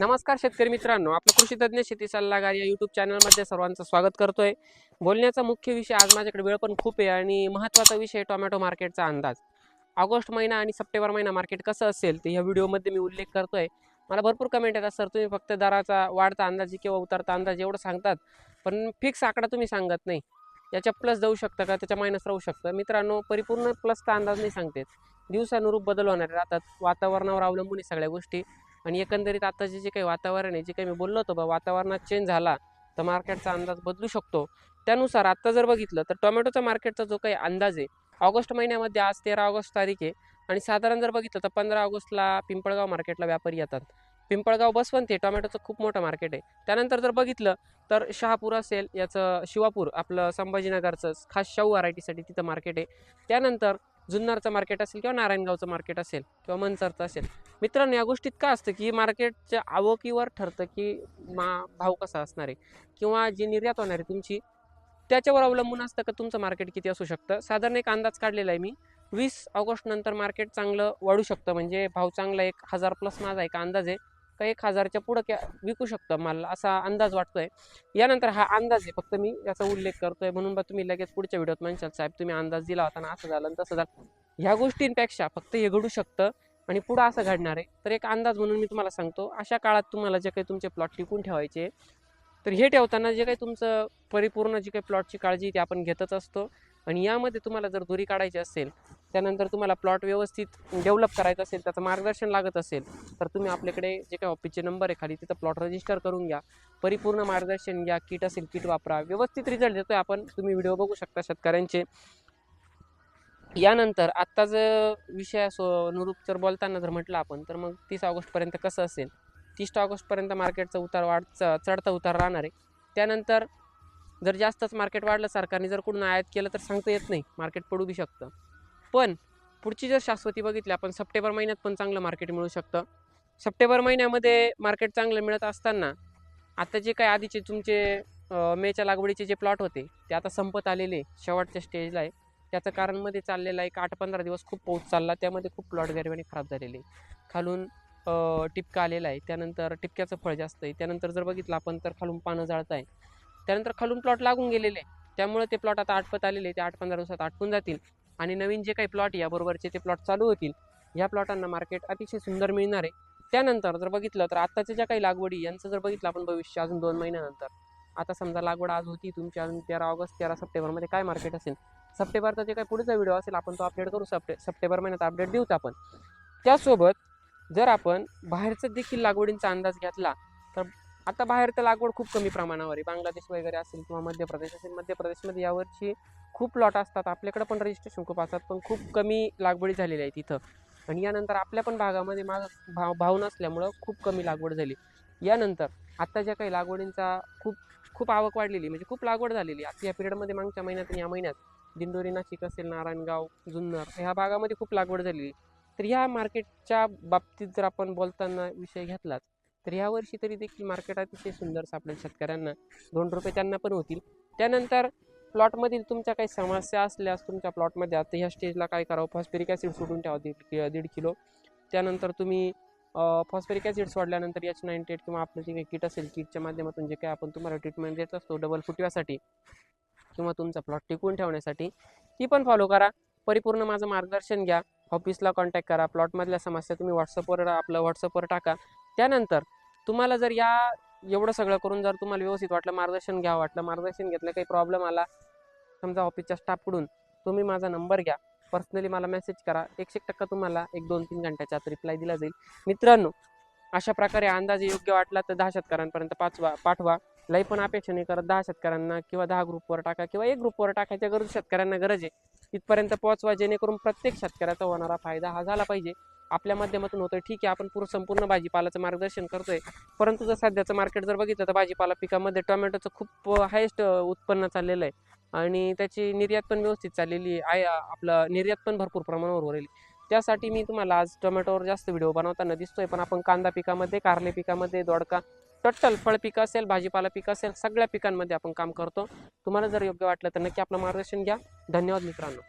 नमस्कार शेतकरी मित्रांनो आपलं कृषी तज्ज्ञ शेती सल्लागार या युट्यूब चॅनलमध्ये सर्वांचं स्वागत करतोय. बोलण्याचा मुख्य विषय आज माझ्याकडे वेळ पण खूप आहे आणि महत्त्वाचा विषय टोमॅटो मार्केटचा अंदाज. ऑगस्ट महिना आणि सप्टेंबर महिना मार्केट कसं असेल ते ह्या व्हिडिओमध्ये मी उल्लेख करतोय. मला भरपूर कमेंट येतात सर तुम्ही फक्त दराचा वाढता अंदाज किंवा उतरता अंदाज एवढं सांगतात पण फिक्स आकडा तुम्ही सांगत नाही. याच्या प्लस जाऊ शकतं का? त्याच्या मायनस राहू शकतं. मित्रांनो परिपूर्ण प्लसचा अंदाज नाही सांगतेत दिवसानुरूप बदल होणारे राहतात. वातावरणावर अवलंबून सगळ्या गोष्टी. आणि एकंदरीत आताचे जे काही वातावरण आहे जे काही मी बोललो होतो बा वातावरणात चेंज झाला तर मार्केटचा अंदाज बदलू शकतो. त्यानुसार आत्ता जर बघितलं तर टोमॅटोचा मार्केटचा जो काही अंदाज आहे ऑगस्ट महिन्यामध्ये आज तेरा ऑगस्ट तारीख आहे. आणि साधारण जर बघितलं तर पंधरा ऑगस्टला पिंपळगाव मार्केटला व्यापारी येतात. पिंपळगाव बसवंत आहे टोमॅटोचं खूप मोठं मार्केट आहे. त्यानंतर जर बघितलं तर शहापूर असेल याचं शिवापूर आपलं संभाजीनगरचं खास शाहू व्हरायटीसाठी तिथं मार्केट आहे. त्यानंतर जुन्नरचं मार्केट असेल किंवा नारायणगावचं मार्केट असेल किंवा मनसरचं असेल. मित्रांनो या गोष्टीत का असतं की मार्केटच्या आवकीवर ठरतं की मा भाव कसा असणार आहे किंवा जी निर्यात होणार आहे तुमची त्याच्यावर अवलंबून असतं का तुमचं मार्केट किती असू शकतं? साधारण एक अंदाज काढलेला आहे मी. वीस ऑगस्ट नंतर मार्केट चांगलं वाढू शकतं. म्हणजे भाव चांगला एक हजार प्लस माझा एक अंदाज आहे. का एक हजारच्या पुढं विकू शकतो मला असा अंदाज वाटतोय. यानंतर हा अंदाज आहे फक्त मी याचा उल्लेख करतोय. म्हणून बा तुम्ही लगेच पुढच्या व्हिडिओत म्हणशाल साहेब तुम्ही अंदाज दिला होता ना असं झालं आणि तसं झालं. ह्या गोष्टींपेक्षा फक्त हे घडू शकतं आणि पुढं असं घडणार आहे. तर एक अंदाज म्हणून मी तुम्हाला सांगतो अशा काळात तुम्हाला जे काही तुमचे प्लॉट टिकून ठेवायचे तर हे ठेवताना जे काही तुमचं परिपूर्ण जी काही प्लॉटची काळजी ती आपण घेतच असतो. आणि यामध्ये तुम्हाला जर दोरी काढायची असेल त्यानंतर तुम्हाला प्लॉट व्यवस्थित डेव्हलप करायचं असेल त्याचं मार्गदर्शन लागत असेल तर तुम्ही आपल्याकडे जे काही ऑफिसचे नंबर आहे खाली तिथं प्लॉट रजिस्टर करून घ्या. परिपूर्ण मार्गदर्शन घ्या किट असेल किट वापरा. व्यवस्थित रिझल्ट देतोय आपण. तुम्ही व्हिडिओ बघू शकता शेतकऱ्यांचे. यानंतर आत्ताच विषय अनुरूप जर बोलताना जर म्हटलं आपण तर मग तीस ऑगस्टपर्यंत कसं असेल? तीस ऑगस्टपर्यंत मार्केटचा उतार वाढ चढता उतार राहणार आहे. त्यानंतर जर जास्तच मार्केट वाढलं सरकारने जर कुठून आयात केलं तर सांगता येत नाही. मार्केट पडू बी शकतं. पण पुढची जर शाश्वती बघितली आपण सप्टेंबर महिन्यात पण चांगलं मार्केट मिळू शकतं. सप्टेंबर महिन्यामध्ये मार्केट चांगलं मिळत असताना आता जे काही आधीचे तुमचे मेच्या लागवडीचे जे प्लॉट होते ते आता संपत आलेले शेवटच्या स्टेजला आहे. त्याचं कारणमध्ये चाललेलं आहे एक आठ पंधरा दिवस खूप पाऊस चालला त्यामध्ये खूप प्लॉट गरिबाने खराब झालेले. खालून टिपका आलेला आहे. त्यानंतर टिपक्याचं फळ जास्त आहे. त्यानंतर जर बघितलं आपण तर खालून पानं जाळत आहे. त्यानंतर खालून प्लॉट लागून गेलेले. आहे. त्यामुळे ते प्लॉट आता आटपत आलेले ते आठ पंधरा दिवसात आटपून जातील. आणि नवीन जे काही प्लॉट याबरोबरचे ते प्लॉट चालू होतील. या प्लॉटांना मार्केट अतिशय सुंदर मिळणार आहे. त्यानंतर जर बघितलं तर आत्ताच्या ज्या काही लागवडी यांचं जर बघितलं आपण भविष्य अजून दोन महिन्यानंतर. आता समजा लागवड आज होती तुमची अजून तेरा ऑगस्ट तेरा सप्टेंबरमध्ये काय मार्केट असेल? सप्टेंबरचा जे काही पुढचा व्हिडिओ असेल आपण तो अपडेट करू सप्टे सप्टेंबर महिन्यात अपडेट देऊत आपण. त्यासोबत जर आपण बाहेरचं देखील लागवडींचा अंदाज घेतला तर आता बाहेर तर लागवड खूप कमी प्रमाणावर आहे. बांगलादेश वगैरे असेल किंवा मध्य प्रदेश असेल मध्य प्रदेशमध्ये यावर्षी खूप लॉट असतात. आपल्याकडं पण रजिस्ट्रेशन खूप असतात पण खूप कमी लागवडी झालेली आहे तिथं. आणि यानंतर आपल्या पण भागामध्ये माग भाव भाव नसल्यामुळं खूप कमी लागवड झाली. यानंतर आत्ता ज्या काही लागवडींचा खूप खूप आवक वाढलेली म्हणजे खूप लागवड झालेली. आता या पिरियडमध्ये मागच्या महिन्यात आणि या महिन्यात दिंडोरी नाशिक असेल नारायणगाव जुन्नर ह्या भागामध्ये खूप लागवड झालेली. तर ह्या मार्केटच्या बाबतीत जर आपण बोलताना विषय घेतलाच तर ह्या वर्षी तरी देखील मार्केट अतिशय सुंदर सापडेल शेतकऱ्यांना. दोन रुपये त्यांना पण होतील. त्यानंतर प्लॉटमधील तुमच्या काही समस्या असल्यास तुमच्या प्लॉटमध्ये आता ह्या स्टेजला काय करावं फॉस्फेरिक ॲसिड सोडून ठेवा दीड कि- दीड किलो. त्यानंतर तुम्ही फॉस्फेरिक ॲसिड सोडल्यानंतर एच नाईन्टी एट किंवा आपलं जे काही किट असेल किटच्या माध्यमातून जे काही आपण तुम्हाला ट्रीटमेंट देत असतो डबल फुटव्यासाठी किंवा तुमचा प्लॉट टिकवून ठेवण्यासाठी ती पण फॉलो करा. परिपूर्ण माझं मार्गदर्शन घ्या. ऑफिसला कॉन्टॅक्ट करा. प्लॉटमधल्या समस्या तुम्ही व्हॉट्सअपवर आपलं व्हॉट्सअपवर टाका. त्यानंतर तुम्हाला जर या एवढं सगळं करून जर तुम्हाला व्यवस्थित वाटलं मार्गदर्शन घ्या वाटलं मार्गदर्शन घेतलं काही प्रॉब्लेम आला समजा ऑफिसच्या स्टाफकडून तुम्ही माझा नंबर घ्या. पर्सनली मला मेसेज करा. एकशे एक टक्का तुम्हाला एक दोन तीन घंट्याच्या आत रिप्लाय दिला जाईल. मित्रांनो अशा प्रकारे अंदाजे योग्य वाटला तर दहा शेतकऱ्यांपर्यंत पाचवा पाठवा. लई पण अपेक्षा नाही करत दहा शेतकऱ्यांना किंवा दहा ग्रुपवर टाका किंवा एक ग्रुपवर टाकायच्या गरज शेतकऱ्यांना गरज आहे. तिथपर्यंत पोहोचवा जेणेकरून प्रत्येक शेतकऱ्याचा होणारा फायदा हा झाला पाहिजे. आपल्या माध्यमातून होतोय. ठीक आहे आपण पूर्ण संपूर्ण भाजीपालाचं मार्गदर्शन करतोय. परंतु जर सध्याचं मार्केट जर बघितलं तर भाजीपाला पिकामध्ये टोमॅटोचं खूप हायेस्ट उत्पन्न चाललेलं आहे. आणि त्याची निर्यात पण व्यवस्थित चाललेली आहे. आपलं निर्यात पण भरपूर प्रमाणावर हो राहिली. त्यासाठी मी तुम्हाला आज टोमॅटोवर जास्त व्हिडिओ बनवताना दिसतोय पण आपण कांदा पिकामध्ये कारले पिकामध्ये दोडका टोटल फळ पिकं असेल भाजीपाला पीक असेल सगळ्या पिकांमध्ये आपण काम करतो. तुम्हाला जर योग्य वाटलं तर नक्की आपलं मार्गदर्शन घ्या. धन्यवाद मित्रांनो.